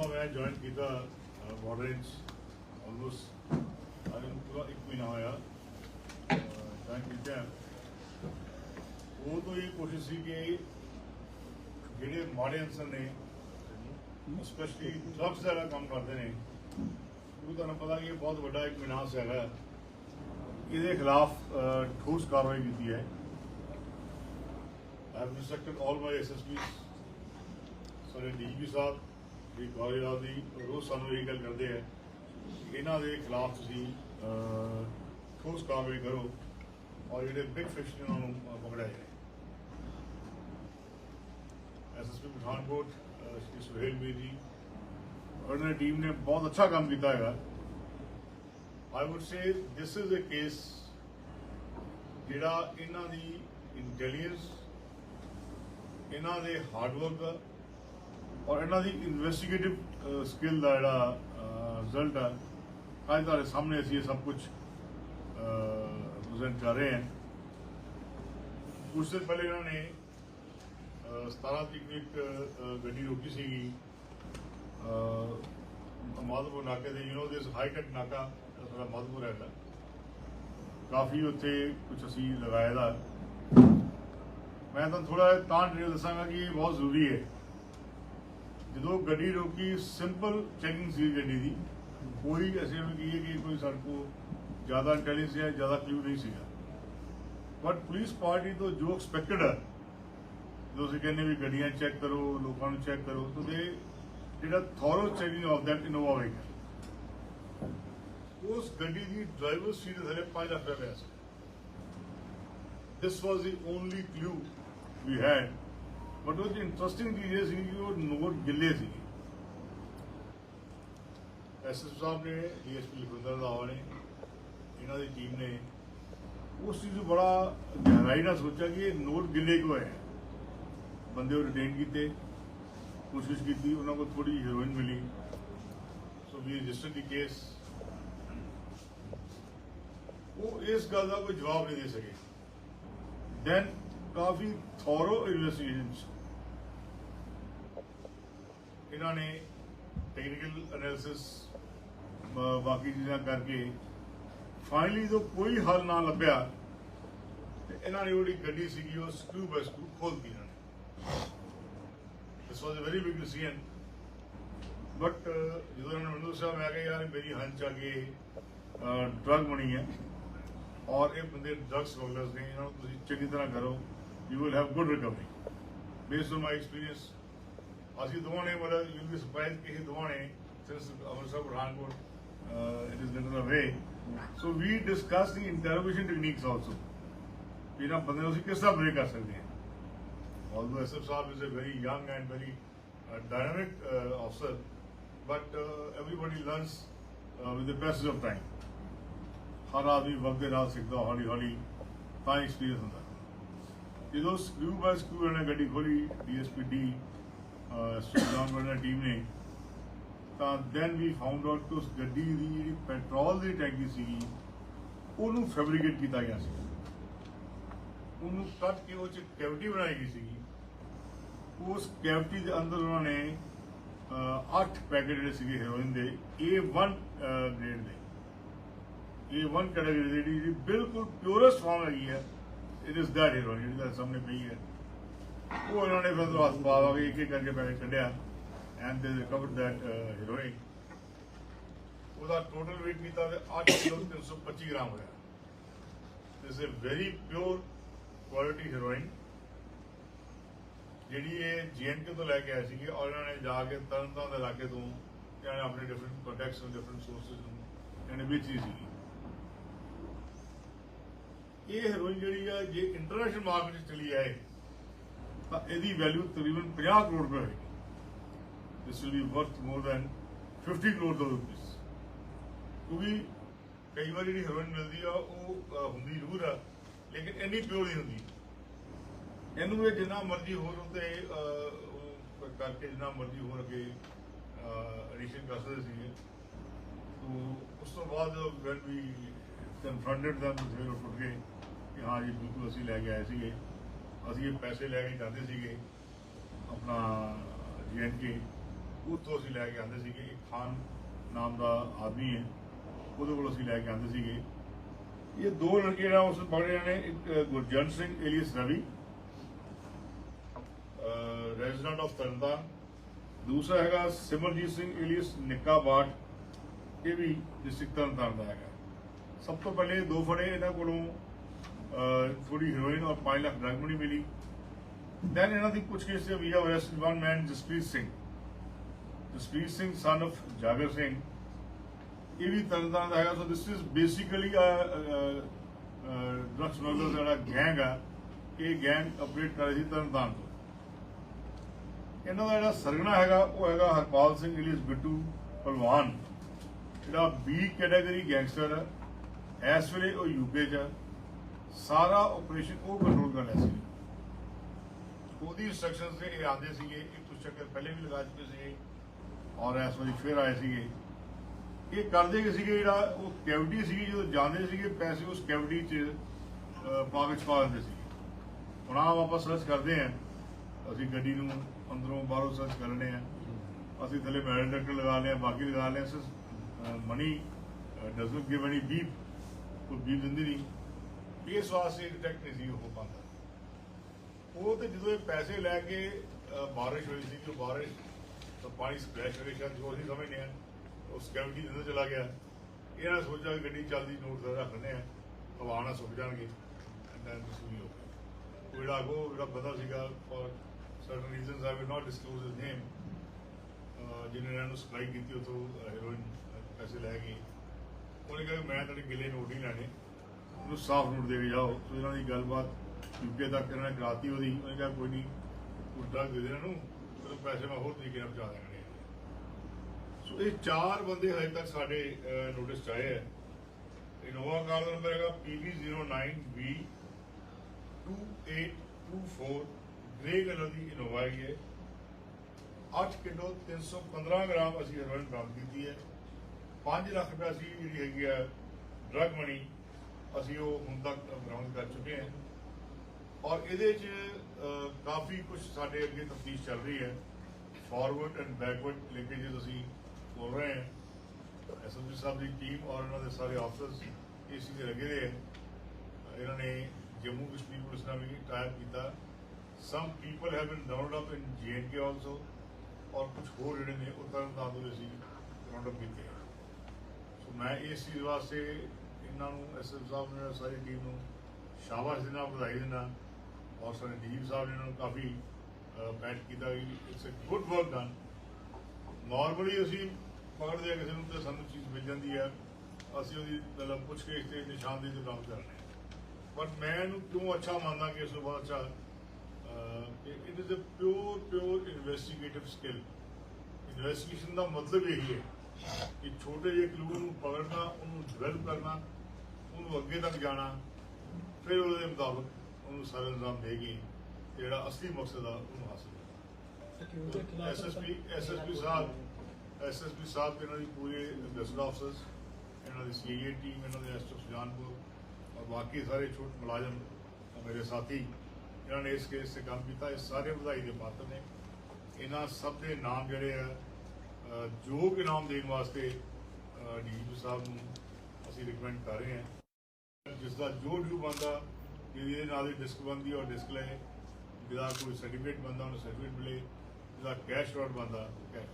ਦਾ ਮੈਂ ਜੁਆਇਨ ਕੀਤਾ border range almost ਆਈ ਪੂਰਾ ਇੱਕ ਮਹੀਨਾ ਹੋਇਆ ਜੁਆਇਨ ਕੀਤਾ ਉਹ ਤੋਂ ਇਹ ਕੋਸ਼ਿਸ਼ ਸੀ ਕਿ ਜਿਹੜੇ ਮਾੜੇ ਅਨਸਰ ਨੇ ਸਪੈਸ਼ਲੀ ਡਰੱਗਸ ਦਾ ਜਿਹੜਾ ਕੰਮ ਕਰਦੇ ਨੇ ਉਹ ਤੁਹਾਨੂੰ ਪਤਾ ਕਿ ਇਹ ਬਹੁਤ ਵੱਡਾ ਇੱਕ ਵਿਨਾਸ਼ ਹੈਗਾ ਇਹਦੇ ਖਿਲਾਫ ਅਹ, ਠੋਸ ਕਾਰਵਾਈ ਕੀਤੀ ਹੈ I have instructed all my SSPs ਸਾਰੇ ਡੀਜੀ ਸਾਹਿਬ ਦੀ ਗੌਰੀਲਾਲ ਦੀ ਰੋਜ਼ ਸਾਨੂੰ ਇਹ ਗੱਲ ਕਰਦੇ ਆ ਇਹਨਾਂ ਦੇ ਖਿਲਾਫ ਤੁਸੀਂ ਠੋਸ ਕਾਰਵਾਈ ਕਰੋ ਔਰ ਜਿਹੜੇ ਬਿਗ ਫਿਸ਼ ਨੇ ਉਹਨਾਂ ਨੂੰ ਅਹ, ਪਕੜਿਆ ਜਾਏ ਐਸਐਸਪੀ ਪਠਾਨਕੋਟ ਸ਼੍ਰੀ ਸੁਹੇਲ ਵੀਰ ਜੀ ਉਹਨਾਂ ਦੀ ਟੀਮ ਨੇ ਬਹੁਤ ਅੱਛਾ ਕੰਮ ਕੀਤਾ ਹੈਗਾ। I would say this is a case ਜਿਹੜਾ ਇਹਨਾਂ ਦੀ ਇੰਟੈਲੀਜੈਂਸ ਇਹਨਾਂ ਦੇ ਹਾਰਡਵਰਕ ਔਰ ਇਹਨਾਂ ਦੀ ਇਨਵੈਸਟੀਗੇਟਿਵ ਸਕਿੱਲ ਦਾ ਜਿਹੜਾ ਰਿਜ਼ਲਟ ਹੈ ਅੱਜ ਤੁਹਾਡੇ ਸਾਹਮਣੇ ਅਸੀਂ ਇਹ ਸਭ ਕੁਝ ਪ੍ਰੈਜ਼ੈਂਟ ਕਰ ਰਹੇ ਹਾਂ। ਕੁਝ ਦਿਨ ਪਹਿਲੇ ਇਹਨਾਂ ਨੇ ਅਹ, 17 ਤਰੀਕ ਨੂੰ ਇੱਕ ਗੱਡੀ ਰੋਕੀ ਸੀਗੀ। ਮਾਧੋਪੁਰ ਨਾਕੇ ਦੇ you know this high tech ਨਾਕਾ ਸਾਡਾ ਮਾਧੋਪੁਰ ਹੈਗਾ। ਕਾਫੀ ਉੱਥੇ ਕੁਝ ਅਸੀਂ ਲਗਾਇਆ ਦਾ। ਮੈਂ ਤਾਂ ਥੋੜਾ ਤਾਂ ਡਿਟੇਲ ਦੱਸਾਂਗਾ ਕਿ ਇਹ ਬਹੁਤ ਜ਼ਰੂਰੀ ਹੈ। ਜਦੋਂ ਗੱਡੀ ਰੋਕੀ ਸਿੰਪਲ ਚੈਕਿੰਗ ਸੀ ਗੱਡੀ ਦੀ। ਕੋਈ ਅਸੀਂ ਵੀ ਕਹੀਏ ਕਿ ਕੋਈ ਸਾਡੇ ਕੋਲ ਜ਼ਿਆਦਾ ਇੰਟੈਲੀਜੈਂਸ ਹੈ ਜ਼ਿਆਦਾ ਕਲੂ ਨਹੀਂ ਸੀਗਾ। ਬਟ ਪੁਲਿਸ ਪਾਰਟੀ ਤੋਂ ਜੋ ਐਕਸਪੈਕਟਡ ਹੈ ਜਦੋਂ ਅਸੀਂ ਕਹਿੰਦੇ ਵੀ ਗੱਡੀਆਂ ਚੈੱਕ ਕਰੋ, ਲੋਕਾਂ ਨੂੰ ਚੈੱਕ ਕਰੋ, ਤਾਂ ਦੇ ਜਿਹੜਾ thorough checking of that Innova vehicle ਉਸ ਗੱਡੀ ਦੀ ਡਰਾਈਵਰ ਸੀਟ ਦੇ ਥੱਲੇ 5 ਲੱਖ ਰੁਪਏ ਸੀ। This was the only clue we had but ਉਹ ਇੰਟਰਸਟਿੰਗ ਚੀਜ਼ ਇਹ ਸੀ ਕਿ ਉਹ ਨੋਟ ਗਿੱਲੇ ਸੀ ਐਸਐਸ ਸਾਹਿਬ ਨੇ ਡੀਐਸਪੀ ਲਖਵਿੰਦਰ ਰਾਓ ਨੇ ਇਹਨਾਂ ਦੀ ਟੀਮ ਨੇ ਉਸ ਚੀਜ਼ ਨੂੰ ਬੜਾ ਗਹਿਰਾਈ ਨਾਲ ਸੋਚਿਆ ਕਿ ਇਹ ਨੋਟ ਗਿੱਲੇ ਕਿਉਂ ਹੈ ਬੰਦੇ ਉਹ ਰਿਟੇਨ ਕੀਤੇ ਕੋਸ਼ਿਸ਼ ਕੀਤੀ ਉਹਨਾਂ ਕੋਲ ਥੋੜੀ ਹੀਰੋਇਨ ਮਿਲੀ ਸੋ ਵੀ ਰਜਿਸਟਰ ਦੀ ਕੇਸ ਉਹ ਇਸ ਗੱਲ ਦਾ ਕੋਈ ਜਵਾਬ ਨਹੀਂ ਦੇ ਸਕੇ ਦੈਨ ਕਾਫੀ ਥੋਰੋ ਇਨਵੈਸਟੀਗੇਸ਼ਨਸ ਇਹਨਾਂ ਨੇ ਟੈਕਨੀਕਲ ਐਨਾਲਿਸਿਸ ਬਾਕੀ ਚੀਜ਼ਾਂ ਕਰਕੇ ਫਾਈਨਲੀ ਜਦੋਂ ਕੋਈ ਹੱਲ ਨਾ ਲੱਭਿਆ, ਤੇ ਇਹਨਾਂ ਨੇ ਉਹਦੀ ਗੱਡੀ ਸੀਗੀ, ਉਹ ਸਕਰੂ ਸਕੂ ਖੋਲ ਦਿੱਤੀ ਇਹਨਾਂ ਨੇ। This was a very big decision but ਜਦੋਂ ਇਹਨਾਂ ਨੇ ਮੈਨੂੰ ਦੱਸਿਆ, ਮੈਂ ਕਿਹਾ, ਯਾਰ, ਮੇਰੀ ਹੰਚ ਆ ਕਿ ਡਰਗ ਬਣੀ ਹੈ ਔਰ ਇਹ ਬੰਦੇ ਡਰਗ ਸਮਗਲਰਸ ਨੇ, ਇਹਨਾਂ ਨੂੰ ਤੁਸੀਂ ਚੰਗੀ ਤਰ੍ਹਾਂ ਕਰੋ। You will have good recovery based on my experience ਅਸੀਂ ਦੋਵਾਂ ਨੇ ਮਤਲਬ ਯੂ ਵੀ ਸਰਪ੍ਰਾਈਜ਼ ਕਿ ਇਹ ਦੋਵਾਂ ਨੇ since Amritsar Pathankot it is little away so we discuss the interrogation techniques also ਇਹਨਾਂ ਬੰਦੇ ਨੂੰ ਅਸੀਂ ਕਿਸ ਤਰ੍ਹਾਂ ਬ੍ਰੇਕ ਕਰ ਸਕਦੇ ਹਾਂ although SF Saab is a very young and very uh, dynamic uh, officer, but uh, everybody learns uh, with the passage of time. ਹਰ ਆਦਮੀ ਵਕਤ ਦੇ ਨਾਲ ਸਿੱਖਦਾ ਹੌਲੀ ਹੌਲੀ ਤਾਂ ਐਕਸਪੀਰੀਅੰਸ ਹੁੰਦਾ ਜਦੋਂ ਸਕਰੂ ਬਾਈ ਸਕਰੂ ਇਹਨਾਂ ਗੱਡੀ ਖੋਲੀ DSP D Sujan Verma team ਨੇ, ਤਾਂ ਦੈਨ ਵੀ ਫਾਊਂਡ ਆਊਟ ਕਿ ਉਸ ਗੱਡੀ ਦੀ ਜਿਹੜੀ ਪੈਟਰੋਲ ਦੀ ਟੈਂਕੀ ਸੀਗੀ, ਉਹਨੂੰ ਫੈਬਰੀਕੇਟ ਕੀਤਾ ਗਿਆ ਸੀ। ਉਹਨੂੰ ਕੱਟ ਕੇ ਉਹ ਚ ਕੈਵਿਟੀ ਬਣਾਈ ਗਈ ਸੀਗੀ। ਉਸ ਕੈਵਿਟੀ ਦੇ ਅੰਦਰ ਉਹਨਾਂ ਨੇ 8 ਪੈਕੇਟ ਜਿਹੜੇ ਸੀਗੇ ਹੈਰੋਇਨ ਦੇ A1 ਗ੍ਰੇਡ ਦੇ। A1 ਕੈਟਾਗਰੀ ਦੀ ਜਿਹੜੀ ਬਿਲਕੁਲ ਪਿਓਰੈਸਟ ਫਾਰਮ ਹੈਗੀ ਹੈ। ਇਟ ਇਜ਼ ਦੈਟ ਹੈਰੋਇਨ ਜਿਹੜੀ ਤੁਹਾਡੇ ਸਾਹਮਣੇ ਪਈ ਹੈ। ਉਹ ਇਹਨਾਂ ਨੇ ਫਿਰ ਹੱਥ ਪਾ ਕੇ ਇੱਕ ਇੱਕ ਕਰਕੇ ਪੈਸੇ ਕੱਢਿਆ and they recovered that heroin ਉਹਦਾ ਟੋਟਲ weight ਕੀਤਾ ਤੇ 8 ਕਿਲੋ 325 ਗ੍ਰਾਮ ਹੋਇਆ। This is very pure quality heroin ਜਿਹੜੀ ਇਹ ਜੀਐਨਕੇ ਤੋਂ ਲੈ ਕੇ ਆਏ ਸੀਗੇ ਔਰ ਇਹਨਾਂ ਨੇ ਜਾ ਕੇ ਤਰਨਤਾਰਨ ਦੇ ਇਲਾਕੇ ਤੋਂ, ਇਹਨਾਂ ਨੇ ਆਪਣੇ ਡਿਫਰੈਂਟ ਪ੍ਰੋਡਕਟਸ ਨੂੰ ਡਿਫਰੈਂਟ ਸੋਰਸਸ ਨੂੰ, ਇਹਨਾਂ ਨੇ ਵੇਚੀ ਸੀਗੀ। ਇਹ ਹੈਰੋਇਨ ਜਿਹੜੀ ਆ, ਜੇ ਇੰਟਰਨੈਸ਼ਨਲ ਮਾਰਕੀਟ 'ਚ ਚਲੀ ਆਏ, ਤਾਂ ਇਹਦੀ ਵੈਲਿਊ ਤਕਰੀਬਨ 50 ਕਰੋੜ ਰੁਪਏ ਹੋਏਗੀ। This will be worth more than 50 crore ਰੁਪਏ ਕਿਉਂਕਿ ਕਈ ਵਾਰ ਜਿਹੜੀ ਹੈਰੋਇਨ ਮਿਲਦੀ ਆ, ਉਹ ਹੁੰਦੀ ਜ਼ਰੂਰ ਆ, ਲੇਕਿਨ ਇੰਨੀ ਪਿਓਰ ਨਹੀਂ ਹੁੰਦੀ। ਇਹਨੂੰ ਇਹ ਜਿੰਨਾ ਮਰਜ਼ੀ ਹੋਰ ਉੱਤੇ ਕਰਕੇ ਜਿੰਨਾ ਮਰਜ਼ੀ ਹੋਰ ਅੱਗੇ ਐਡੀਸ਼ਨ ਕਰ ਸਕਦੇ ਸੀਗੇ। ਤੋ, ਉਸ ਤੋਂ ਬਾਅਦ ਵੈਨ ਵੀ ਕਨਫਰੰਟਡ them ਫਿਰ ਟੁੱਟ ਗਏ। ਕਿ ਹਾਂ ਜੀ, ਬਿਲਕੁਲ ਅਸੀਂ ਲੈ ਕੇ ਆਏ ਸੀਗੇ। ਅਸੀਂ ਇਹ ਪੈਸੇ ਲੈ ਕੇ ਜਾਂਦੇ ਸੀਗੇ, ਆਪਣਾ ਜੀਐਨਕੇ ਉੱਥੋਂ ਅਸੀਂ ਲੈ ਕੇ ਆਂਦੇ ਸੀਗੇ। ਇੱਕ ਖਾਨ ਨਾਮ ਦਾ ਆਦਮੀ ਹੈ, ਉਹਦੇ ਕੋਲ ਅਸੀਂ ਲੈ ਕੇ ਆਂਦੇ ਸੀਗੇ। ਇਹ ਦੋ ਲੜਕੇ ਜਿਹੜਾ ਉਸ ਬੜੇ ਨੇ, ਇੱਕ Gurjan Singh alias Ravi resident of Tarn Taran. ਦੂਸਰਾ ਹੈਗਾ ਸਿਮਰਜੀਤ ਸਿੰਘ ਏਲੀਅਸ ਨਿੱਕਾ ਬਾਟ ਇਹ ਵੀ ਡਿਸਟ੍ਰਿਕਟ ਤਰਨਤਾਰਨ ਦਾ ਹੈਗਾ। ਸਭ ਤੋਂ ਪਹਿਲੇ ਦੋ ਫੜੇ ਇਹਨਾਂ ਕੋਲੋਂ। ਥੋੜੀ ਹੀਰੋਇਨ ਔਰ 5 ਲੱਖ ਡਰਗ ਮਨੀ ਮਿਲੀ। ਦੈਨ ਇਹਨਾਂ ਦੀ ਪੁੱਛਗਿੱਛ ਤੇ we have arrested one man Jaspreet Singh. Jaspreet Singh son of Jagar Singh. ਇਹ ਵੀ ਤਰਨਤਾਰਨ ਦਾ ਹੈਗਾ। So this is basically a drug smuggler ਜਿਹੜਾ ਗੈਂਗ ਆ, ਇਹ ਗੈਂਗ ਆਪਰੇਟ ਕਰ ਰਹੀ ਸੀ ਤਰਨਤਾਰਨ ਤੋਂ। ਇਹਨਾਂ ਦਾ ਜਿਹੜਾ ਸਰਗਣਾ ਹੈਗਾ, ਉਹ ਹੈਗਾ ਹਰਪਾਲ ਸਿੰਘ ਇਲੀਸ ਬਿੱਟੂ ਪਹਿਲਵਾਨ ਜਿਹੜਾ ਬੀ ਕੈਟਾਗਰੀ ਗੈਂਗਸਟਰ ਹੈ ਇਸ ਵੇਲੇ ਉਹ ਯੂਕੇ 'ਚ ਹੈ। ਸਾਰਾ ਆਪਰੇਸ਼ਨ ਉਹ ਕੰਟਰੋਲ ਕਰ ਲਿਆ ਸੀ। ਉਹਦੀ ਇੰਸਟਰਕਸ਼ਨਸ ਤੇ ਇਹ ਆਉਂਦੇ ਸੀਗੇ ਇਹ ਕੁਝ ਚੱਕਰ ਪਹਿਲੇ ਵੀ ਲਗਾ ਚੁੱਕੇ ਸੀਗੇ ਔਰ ਇਸ ਵਾਰੀ ਫਿਰ ਆਏ ਸੀਗੇ। ਇਹ ਕਰਦੇ ਕਿ ਸੀਗੇ ਜਿਹੜਾ ਉਹ ਕੈਵਿਟੀ ਸੀਗੀ ਜਦੋਂ ਜਾਂਦੇ ਸੀਗੇ ਪੈਸੇ ਉਸ ਕੈਵਿਟੀ 'ਚ ਅਹ, ਪਾ ਕੇ ਛਪਾ ਦਿੰਦੇ ਸੀਗੇ। ਹੁਣ ਆਪ ਆਪਾਂ ਸਰਚ ਕਰਦੇ ਆਂ ਅਸੀਂ ਗੱਡੀ ਨੂੰ ਅੰਦਰੋਂ ਬਾਹਰੋਂ ਸਰਚ ਕਰਨੇ ਆ ਅਸੀਂ ਥੱਲੇ ਮੈਡਲ ਡਾਕਟਰ ਲਗਾ ਲਿਆ ਬਾਕੀ ਲਗਾ ਲਿਆ sir money doesn't give any beep ਕੋਈ ਬੀਪ ਦਿੰਦੀ ਨਹੀਂ। ਇਸ ਵਾਸਤੇ ਡਿਟੈਕਟ ਨਹੀਂ ਸੀ, ਉਹ ਪਾਉਂਦਾ ਉਹ ਤੇ ਜਦੋਂ ਇਹ ਪੈਸੇ ਲੈ ਕੇ ਬਾਰਿਸ਼ ਹੋਈ ਸੀ ਜੋ ਬਾਰਿਸ਼, ਤਾਂ ਪਾਣੀ ਸਪਲੈਸ਼ ਹੋ ਗਿਆ ਜੋ ਅਸੀਂ ਸਮਝਦੇ ਆ ਉਸ ਕੈਵਿਟੀ ਦੇ ਅੰਦਰ ਚਲਾ ਗਿਆ। ਇਹਨਾਂ ਨੇ ਸੋਚਿਆ ਕਿ ਗੱਡੀ ਚੱਲਦੀ ਨੋਟ ਦਾ ਰੱਖ ਲੈਂਦੇ ਆ ਹਵਾ ਨਾਲ ਸੁੱਕ ਜਾਣਗੇ ਐਂਡ ਦਿਸ ਹੋ ਗਿਆ। ਉਹ ਜਿਹੜਾ ਅੱਗੋਂ ਜਿਹੜਾ ਬੰਦਾ ਸੀਗਾ for certain reasons I will not disclose his name ਜਿਹਨੇ ਇਹਨਾਂ ਨੂੰ ਸਪਲਾਈ ਕੀਤੀ ਉਥੋਂ ਹੀਰੋਇਨ ਪੈਸੇ ਲੈ ਕੇ, ਉਹਨੇ ਕਿਹਾ ਕਿ ਮੈਂ ਤੁਹਾਡੇ ਗਿੱਲੇ ਨੋਟ ਨਹੀਂ ਲੈਣੇ। ਉਹਨੂੰ ਸਾਫ਼ ਰੂਟ ਦੇ ਕੇ ਜਾਓ, ਤੁਸੀਂ ਇਹਨਾਂ ਦੀ ਗੱਲਬਾਤ ਯੂਕੇ ਤੱਕ ਇਹਨਾਂ ਨੇ ਕਰਾਤੀ ਉਹਦੀ, ਉਹਨੇ ਕਿਹਾ ਕੋਈ ਨਹੀਂ ਕੋਈ ਦੇ ਦੇ ਨੂੰ ਫਿਰ ਪੈਸੇ ਮੈਂ ਹੋਰ ਤਰੀਕੇ ਨਾਲ ਪਹੁੰਚਾ ਦੇਣੇ ਸੋ ਇਹ ਚਾਰ ਬੰਦੇ ਹਜੇ ਤੱਕ ਸਾਡੇ ਨੋਟਿਸ 'ਚ ਆਏ ਹੈ ਇਨੋਵਾ ਕਾਰ ਦਾ ਨੰਬਰ ਹੈਗਾ PV09V 2824 ਗ੍ਰੇ ਕਲਰ ਦੀ ਇਨੋਵਾ ਹੈਗੀ ਹੈ। 8 ਕਿਲੋ 315 ਗ੍ਰਾਮ ਅਸੀਂ ਹੈਰੋਇਨ ਬਰਾਮਦ ਕੀਤੀ ਹੈ। 5 ਲੱਖ ਰੁਪਏ ਅਸੀਂ ਜਿਹੜੀ ਹੈਗੀ ਹੈ ਡਰਗ ਮਨੀ ਅਸੀਂ ਉਹ ਹੁਣ ਤੱਕ ਬਰਾਮਦ ਕਰ ਚੁੱਕੇ ਹਾਂ। ਔਰ ਇਹਦੇ 'ਚ ਕਾਫੀ ਕੁਝ ਸਾਡੇ ਅੱਗੇ ਤਫਤੀਸ਼ ਚੱਲ ਰਹੀ ਹੈ। ਫਾਰਵਰਡ ਐਂਡ ਬੈਕਵਰਡ ਲਿੰਕੇजेस ਅਸੀਂ ਬੋਲ ਰਹੇ ਹਾਂ। ਐਸਐਸਪੀ ਸਾਹਿਬ ਦੀ ਟੀਮ ਔਰ ਇਹਨਾਂ ਦੇ ਸਾਰੇ ਆਫਸਰਸ ਇਸ ਦੇ ਲੱਗੇ ਹੋਏ ਹੈ। ਇਹਨਾਂ ਨੇ ਜੰਮੂ ਕਸ਼ਮੀਰ ਪੁਲਿਸ ਨਾਲ ਵੀ ਟਾਈਪ ਕੀਤਾ। Some people have been round up in J and K also ਔਰ ਕੁਝ ਹੋਰ ਜਿਹੜੇ ਨੇ, ਉਹ ਤਰਨ ਤਾਰਨ ਦੇ ਅਸੀਂ ਰਾਉਂਡ ਅਪ ਕੀਤੇ ਹੈ। ਸੋ ਮੈਂ ਇਸ ਚੀਜ਼ ਵਾਸਤੇ ਇਹਨਾਂ ਨੂੰ ਐਸਐਸ ਸਾਹਿਬ ਨੇ ਸਾਰੀ ਟੀਮ ਨੂੰ ਸ਼ਾਬਾਸ਼ ਦੇਣਾ ਵਧਾਈ ਦੇਣਾ ਔਰ ਸਾਡੇ ਡੀਪ ਸਾਹਿਬ ਨੇ ਇਹਨਾਂ ਨੂੰ ਕਾਫੀ ਬੈਠ ਕੀਤਾ ਕਿ it's a good work done normally ਅਸੀਂ ਪਕੜਦੇ ਆ ਕਿਸੇ ਨੂੰ ਤੇ ਸਾਨੂੰ ਚੀਜ਼ ਮਿਲ ਜਾਂਦੀ ਹੈ। ਅਸੀਂ ਉਹਦੀ ਮਤਲਬ ਪੁੱਛ ਕੇ ਤੇ ਨਿਸ਼ਾਨਦੇਹੀ ਤੇ ਕੰਮ ਕਰਨੇ ਆ ਪਰ ਮੈਂ ਇਹਨੂੰ ਕਿਉਂ ਅੱਛਾ ਮੰਨਦਾ ਕਿ ਇਸ ਤੋਂ ਬਹੁਤ ਅੱਛਾ it is a pure pure investigative skill investigation ਦਾ ਮਤਲਬ ਇਹੀ ਹੈ ਕਿ ਛੋਟੇ ਜਿਹੇ ਕਲੂ ਨੂੰ ਪਕੜਨਾ, ਉਹਨੂੰ ਡਿਵੈਲਪ ਕਰਨਾ ਉਹਨੂੰ ਅੱਗੇ ਤੱਕ ਜਾਣਾ ਫਿਰ ਉਹਦੇ ਮੁਤਾਬਕ ਉਹਨੂੰ ਸਾਰੇ ਇਲਜ਼ਾਮ ਦੇ ਕੇ ਜਿਹੜਾ ਅਸਲੀ ਮਕਸਦ ਆ ਉਹਨੂੰ ਹਾਸਲ ਕਰਨਾ। ਐਸਐਸਪੀ ਐਸਐਸਪੀ ਸਾਹਿਬ ਐਸਐਸਪੀ ਸਾਹਿਬ ਇਹਨਾਂ ਦੀ ਪੂਰੇ ਗਸਟ ਆਫਸਰਸ ਇਹਨਾਂ ਦੀ ਸੀਏ ਟੀਮ ਇਹਨਾਂ ਦੇ ਐਸਟੋ ਸੁਜਾਨਪੁਰ ਔਰ ਬਾਕੀ ਸਾਰੇ ਛੋਟ ਮੁਲਾਜ਼ਮ ਮੇਰੇ ਸਾਥੀ ਇਹਨਾਂ ਨੇ ਇਸ ਕੇਸ ਤੇ ਕੰਮ ਕੀਤਾ। ਇਹ ਸਾਰੇ ਵਧਾਈ ਦੇ ਪਾਤਰ ਨੇ। ਇਹਨਾਂ ਸਭ ਦੇ ਨਾਮ ਜਿਹੜੇ ਆ ਯੋਗ ਇਨਾਮ ਦੇਣ ਵਾਸਤੇ ਡੀਜੀਪੀ ਸਾਹਿਬ ਨੂੰ ਅਸੀਂ ਰਿਕਮੈਂਡ ਕਰ ਰਹੇ ਹਾਂ। ਜਿਸ ਦਾ ਜੋ ਡਿਊ ਬੰਦਾ ਜਿਹਦੇ ਨਾਲ ਦੀ ਡਿਸਕ ਬੰਦੀ ਔਰ ਡਿਸਕ ਲਏ ਜਿਹਦਾ ਕੋਈ ਸਰਟੀਫਿਕੇਟ ਬੰਦਾ ਉਹਨੂੰ ਸਰਟੀਫਿਕੇਟ ਮਿਲੇ। ਜਿਹਦਾ ਕੈਸ਼ ਰੋਡ ਬੰਦਾ ਕੈਸ਼